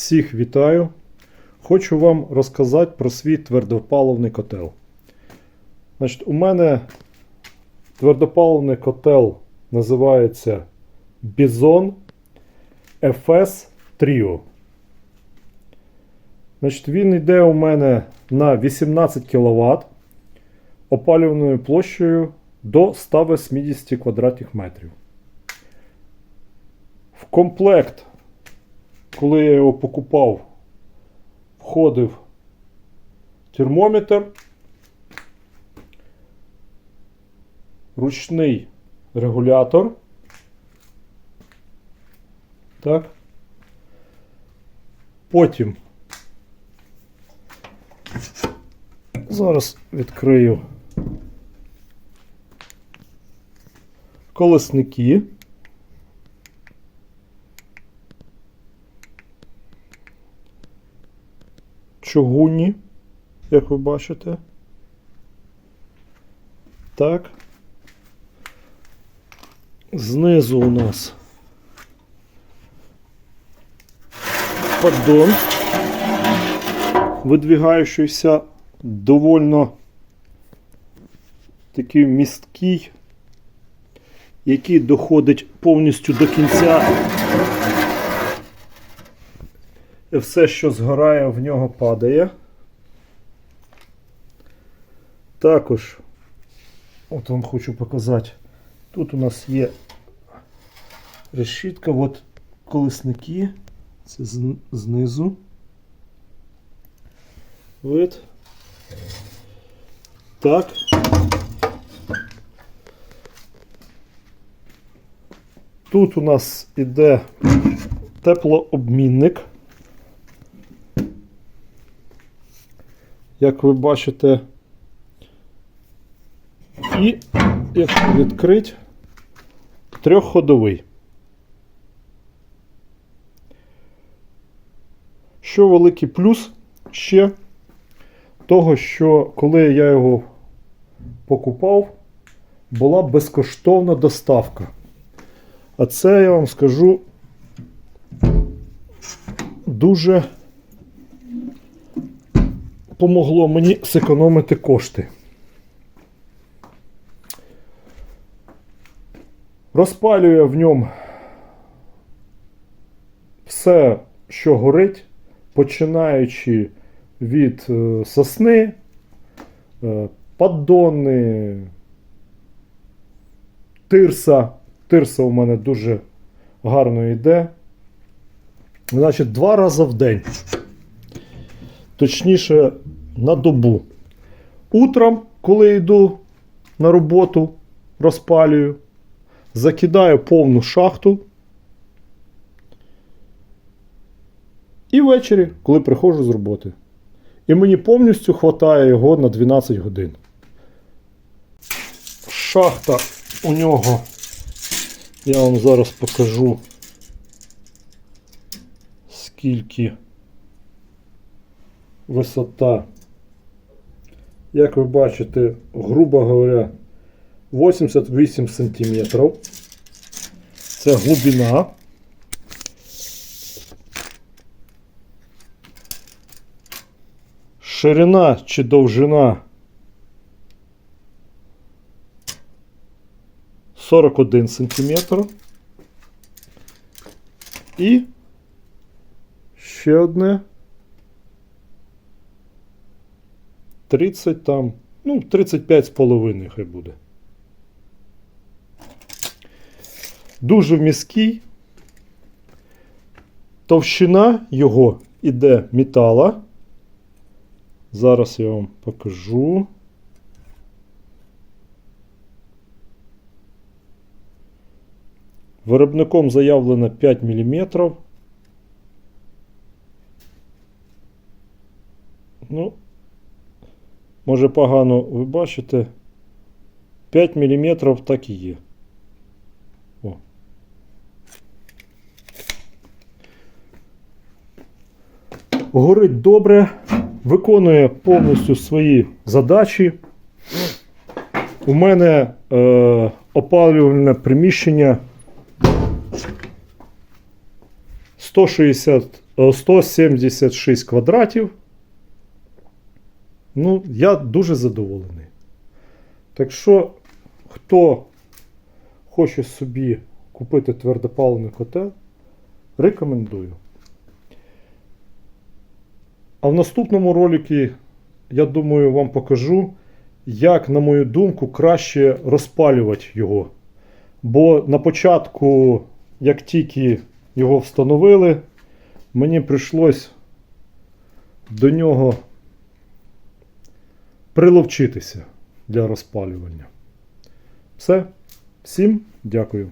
Всіх вітаю! Хочу вам розказати про свій твердопаливний котел. Значить, у мене твердопаливний котел називається Bison FS Trio. Значить, він йде у мене на 18 кВт опалюваною площею до 180 квадратних метрів. В комплект, коли я його покупав, входив термометр, ручний регулятор. Так. Потім зараз відкрию колесники. Чугунні, як ви бачите. Так. Знизу у нас поддон, видвигаючийся довольно такий місткий, який доходить повністю до кінця. І все, що згорає, в нього падає. Також, от вам хочу показати, тут у нас є решітка, от колесники, це знизу. От. Так. Тут у нас іде теплообмінник. Як ви бачите, і якщо відкрити, трьохходовий. Що великий плюс ще того, що коли я його покупав, була безкоштовна доставка. А це я вам скажу дуже помогло мені зекономити кошти. Розпалює в ньому все, що горить, починаючи від е, сосни, е, поддони, тирса. Тирса у мене дуже гарно йде. Значить, два рази в день точніше на добу. Утром, коли йду на роботу, розпалюю, закидаю повну шахту. І ввечері, коли приходжу з роботи. І мені повністю вистачає його на 12 годин. Шахта у нього, я вам зараз покажу, скільки висота, як ви бачите, грубо говоря, 88 сантиметрів. Це глибина. Ширина чи довжина 41 сантиметр. І ще одне 30 там, ну, 35 з половиною хай буде. Дуже міський. Товщина його іде метала. Зараз я вам покажу. Виробником заявлено 5 мм. Ну, Може погано ви бачите. 5 мм так і є. О. Горить добре, виконує повністю свої задачі. У мене е, опалювальне приміщення 160, е, 176 квадратів. Ну, я дуже задоволений. Так що, хто хоче собі купити твердопаливний котел, рекомендую. А в наступному роликі, я думаю, вам покажу, як, на мою думку, краще розпалювати його. Бо на початку, як тільки його встановили, мені прийшлось до нього приловчитися для розпалювання. Все. Всім дякую.